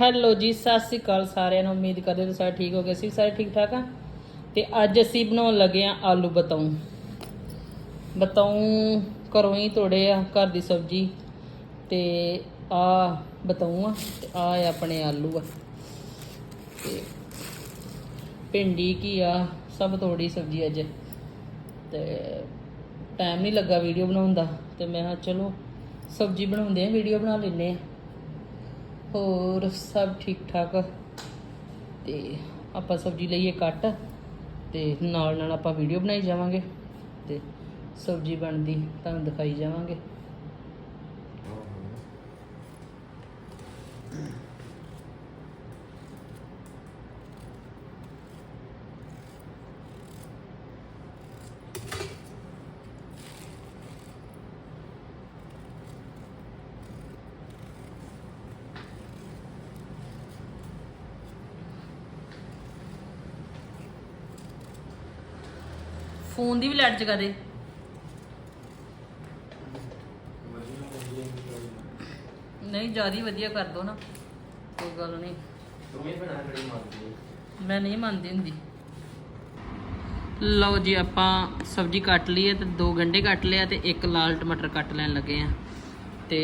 Hello ਜੀ, ਸਤਿ ਸ੍ਰੀ ਅਕਾਲ ਸਾਰਿਆਂ ਨੂੰ। ਉਮੀਦ ਕਰਦੇ ਤੁਸੀਂ ਸਾਰੇ ਠੀਕ ਹੋਗੇ। ਅਸੀਂ ਸਾਰੇ ਠੀਕ ਠਾਕ ਆ। ਤੇ ਅੱਜ ਅਸੀਂ ਬਣਾਉਣ ਲੱਗੇ ਆ ਆਲੂ ਬਤਾਉ। ਬਤਾਉ ਘਰੋਂ ਹੀ ਤੋੜੇ ਆ, ਘਰ ਦੀ ਸਬਜ਼ੀ। ਤੇ ਆ ਬਤਾਉ ਆ, ਤੇ ਆ ਆਪਣੇ ਆਲੂ ਆ। ਤੇ ਭਿੰਡੀ ਕੀ ਆ, ਸਭ ਤੋੜੀ ਸਬਜ਼ੀ ਅੱਜ। ਤੇ ਟਾਈਮ ਨਹੀਂ ਲੱਗਾ ਵੀਡੀਓ ਬਣਾਉਣ ਦਾ। ਤੇ ਮੈਂ ਕਿਹਾ ਚਲੋ, ਸਬਜ਼ੀ ਬਣਾਉਂਦੇ ਆ ਵੀਡੀਓ ਬਣਾ ਲੈਨੇ ਆ ਹੋਰ ਸਭ ਠੀਕ ਠਾਕ। ਤੇ ਆਪਾਂ ਸਬਜ਼ੀ ਲਈਏ ਕੱਟ ਤੇ ਨਾਲ ਨਾਲ ਆਪਾਂ ਵੀਡੀਓ ਬਣਾਈ ਜਾਵਾਂਗੇ ਤੇ ਸਬਜ਼ੀ ਬਣਦੀ ਤੁਹਾਨੂੰ ਦਿਖਾਈ ਜਾਵਾਂਗੇ। ਫੋਨ ਦੀ ਵੀ ਲਾਈਟ ਜਗਾ ਦੇ। ਨਹੀਂ ਜ਼ਿਆਦਾ ਵਧੀਆ ਕਰ ਦੋ ਨਾ ਕੋਈ ਗੱਲ ਨਹੀਂ। ਤੂੰ ਹੀ ਬਣਾ ਖੜੀ ਮਾਰਦੀ ਮੈਂ ਨਹੀਂ ਮੰਨਦੀ ਹੁੰਦੀ। ਲਓ ਜੀ ਆਪਾਂ ਸਬਜ਼ੀ ਕੱਟ ਲਈ ਹੈ ਤੇ ਦੋ ਗੰਢੇ ਕੱਟ ਲਿਆ ਤੇ ਇੱਕ ਲਾਲ ਟਮਾਟਰ ਕੱਟ ਲੈਣ ਲੱਗੇ ਆ। ਤੇ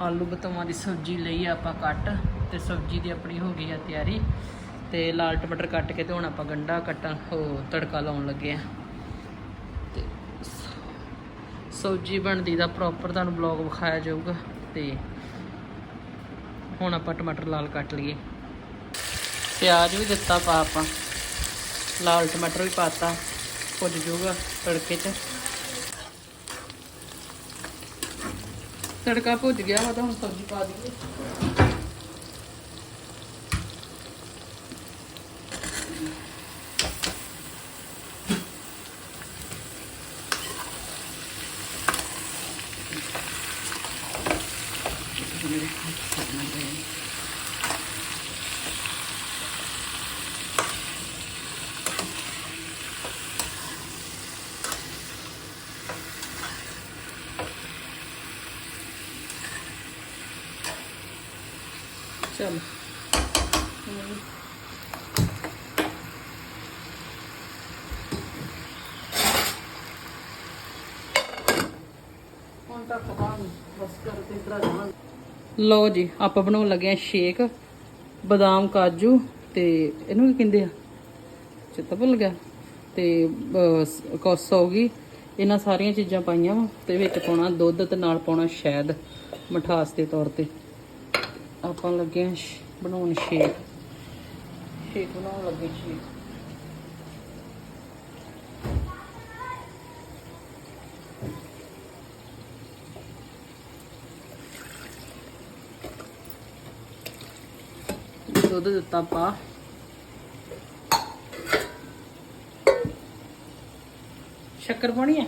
ਆਲੂ ਬਤਾਵਾਂ ਦੀ ਸਬਜ਼ੀ ਲਈ ਆਪਾਂ ਕੱਟ ਤੇ ਸਬਜ਼ੀ ਦੀ ਆਪਣੀ ਹੋ ਗਈ ਆ ਤਿਆਰੀ। ਤੇ ਲਾਲ ਟਮਾਟਰ ਕੱਟ ਕੇ ਤੇ ਹੁਣ ਆਪਾਂ ਗੰਢਾ ਕੱਟਾਂ ਤੜਕਾ ਲਾਉਣ ਲੱਗੇ ਆ ਤੇ ਸ- ਸਬਜ਼ੀ ਬਣਦੀ ਦਾ ਪ੍ਰੋਪਰ ਤੁਹਾਨੂੰ ਬਲੌਗ ਵਿਖਾਇਆ ਜਾਊਗਾ ਤੇ ਹੁਣ ਆਪਾਂ ਟਮਾਟਰ ਲਾਲ ਕੱਟ ਲਈਏ। ਪਿਆਜ਼ ਵੀ ਦਿੱਤਾ ਪਾ ਆਪਾਂ। ਲਾਲ ਟਮਾਟਰ ਵੀ ਪਾਤਾ। ਭੁੱਜ ਜਾਊਗਾ ਤੜਕੇ 'ਚ। ਤੜਕਾ ਭੁੱਜ ਗਿਆ ਵਾ ਤਾਂ ਹੁਣ ਸਬਜ਼ੀ ਪਾ ਦਈਏ। ਚਲ। ਲਓ ਜੀ ਆਪਾਂ ਬਣਾਉਣ ਲੱਗੇ ਆ ਸ਼ੇਕ ਬਦਾਮ ਕਾਜੂ ਤੇ ਇਹਨੂੰ ਕੀ ਕਹਿੰਦੇ ਆ? ਚਿੱਤਾ ਭੁੱਲ ਗਿਆ। ਤੇ ਕੋਸ ਹੋ ਗਈ। ਇਹਨਾਂ ਸਾਰੀਆਂ ਚੀਜ਼ਾਂ ਪਾਈਆਂ ਵਾ ਤੇ ਵਿੱਚ ਪਾਉਣਾ ਦੁੱਧ ਤੇ ਨਾਲ ਪਾਉਣਾ ਸ਼ਹਿਦ ਮਠਾਸ ਦੇ ਤੌਰ ਤੇ। ਆਪਾਂ ਲੱਗੇ ਆ ਸ਼- ਬਣਾਉਣ ਸ਼ੇਕ ਸ਼ੇਕ ਬਣਾਉਣ ਲੱਗੇ ਸ਼ੇਕ ਦੁੱਧ ਦਿੱਤਾ ਪਾ ਸ਼ੱਕਰ ਪਾਉਣੀ ਹੈ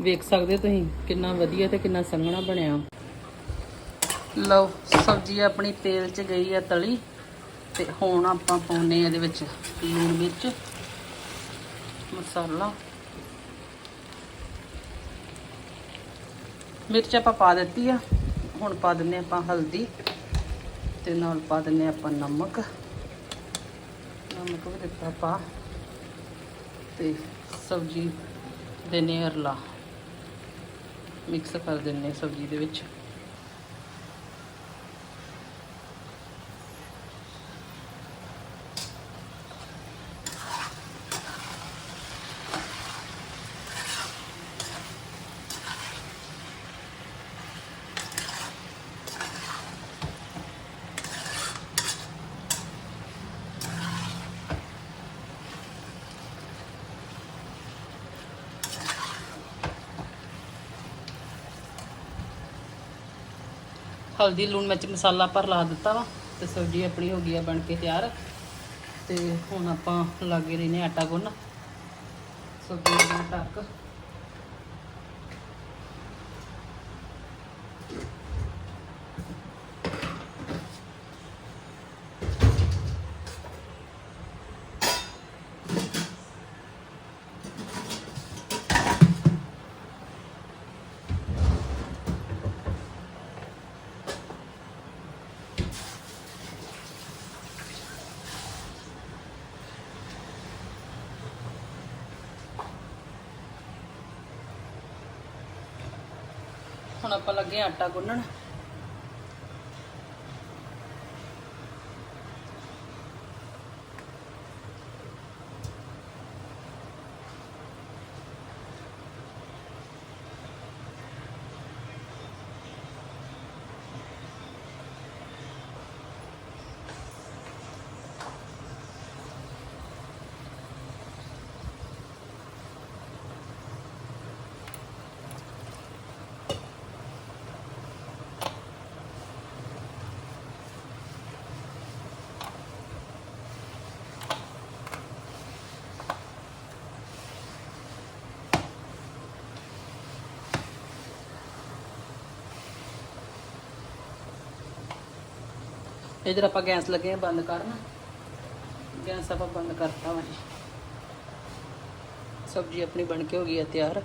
ਵੇਖ ਸਕਦੇ ਹੋ ਤੁਸੀਂ ਕਿੰਨਾ ਵਧੀਆ ਤੇ ਕਿੰਨਾ ਸੰਘਣਾ ਬਣਿਆ। ਲਓ, ਸਬਜ਼ੀ ਆਪਣੀ ਤੇਲ 'ਚ ਗਈ ਆ ਤਲੀ ਤੇ ਹੁਣ ਆਪਾਂ ਪਾਉਨੇ ਆ ਇਹਦੇ ਵਿੱਚ ਲੂਣ ਮਿਰਚ, ਮਸਾਲਾ। ਮਿਰਚ ਆਪਾਂ ਪਾ ਦਿੱਤੀ ਆ, ਹੁਣ ਪਾ ਦਿੰਨੇ ਆਪਾਂ ਹਲਦੀ ਤੇ ਨਾਲ ਪਾ ਦਿੰਨੇ ਆਪਾਂ ਨਮਕ। ਨਮਕ ਵੀ ਦਿੱਤਾ ਪਾ ਤੇ ਸਬਜ਼ੀ ਦੇਨੇ ਅਰਲਾ। ਮਿਕਸ ਕਰ ਦਿੰਨੇ ਸਬਜ਼ੀ ਦੇ ਵਿੱਚ। ਹਲਦੀ, ਲੂਣ, ਮਿਰਚ, ਮਸਾਲਾ ਪਰ ਲਾ ਦਿੱਤਾ ਵਾ ਤੇ ਸਬਜ਼ੀ ਆਪਣੀ ਹੋ ਗਈ ਆ, ਬਣ ਕੇ ਤਿਆਰ। ਤੇ ਹੁਣ ਆਪਾਂ ਲਾਗੇ ਰਹਿਨੇ ਆਟਾ ਗੁੰਨ। ਸਬਜ਼ੀ ਨੂੰ ਢੱਕ ਹੁਣ ਆਪਾਂ ਲੱਗੇ ਆਂ ਆਟਾ ਗੁੰਨਣ। ਇਧਰ ਆਪਾਂ ਗੈਸ ਲੱਗੇ ਆ, ਬੰਦ ਕਰਨ ਗੈਸ ਆਪਾਂ ਬੰਦ ਕਰਤਾ ਵਾ ਜੀ। ਸਬਜ਼ੀ ਆਪਣੀ ਬਣ ਕੇ ਹੋ ਗਈ ਹੈ ਤਿਆਰ।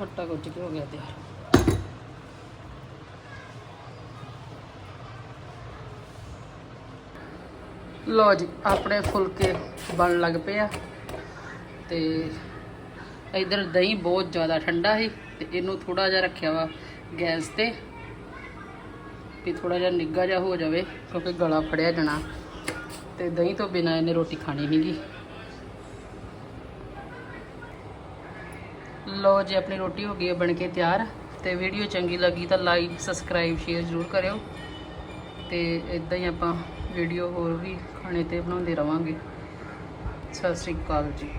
ਆਟਾ ਗੁੱਝ ਕੇ ਹੋ ਗਿਆ ਤਿਆਰ। ਲੋ ਜੀ, ਆਪਣੇ ਫੁਲਕੇ ਬਣ ਲੱਗ ਪਏ ਆ ਤੇ ਇਧਰ ਦਹੀਂ ਬਹੁਤ ਜ਼ਿਆਦਾ ਠੰਡਾ ਸੀ ਤੇ ਇਹਨੂੰ ਥੋੜਾ ਜਿਹਾ ਰੱਖਿਆ ਵਾ ਗੈਸ ਤੇ ਵੀ ਥੋੜਾ ਜਿਹਾ ਨਿੱਘਾ ਜਿਹਾ ਹੋ ਜਾਵੇ ਕਿਉਂਕਿ ਗਲਾ ਫੜਿਆ ਜਾਣਾ ਤੇ ਦਹੀਂ ਤੋਂ ਬਿਨਾ ਇਹਨੇ ਰੋਟੀ ਖਾਣੀ ਨਹੀਂਗੀ ਲੋ ਜੀ, ਆਪਣੀ ਰੋਟੀ ਹੋ ਗਈ ਹੈ, ਬਣ ਕੇ ਤਿਆਰ। ਤੇ ਵੀਡੀਓ ਚੰਗੀ ਲੱਗੀ ਤਾਂ ਲਾਈਕ ਸਬਸਕ੍ਰਾਈਬ ਸ਼ੇਅਰ ਜ਼ਰੂਰ ਕਰਿਓ। ਤੇ ਇਦਾਂ ਹੀ ਆਪਾਂ ਵੀਡੀਓ ਹੋਰ ਵੀ ਖਾਣੇ ਤੇ ਬਣਾਉਂਦੇ ਰਵਾਂਗੇ। ਸਤਿ ਸ੍ਰੀ ਅਕਾਲ ਜੀ।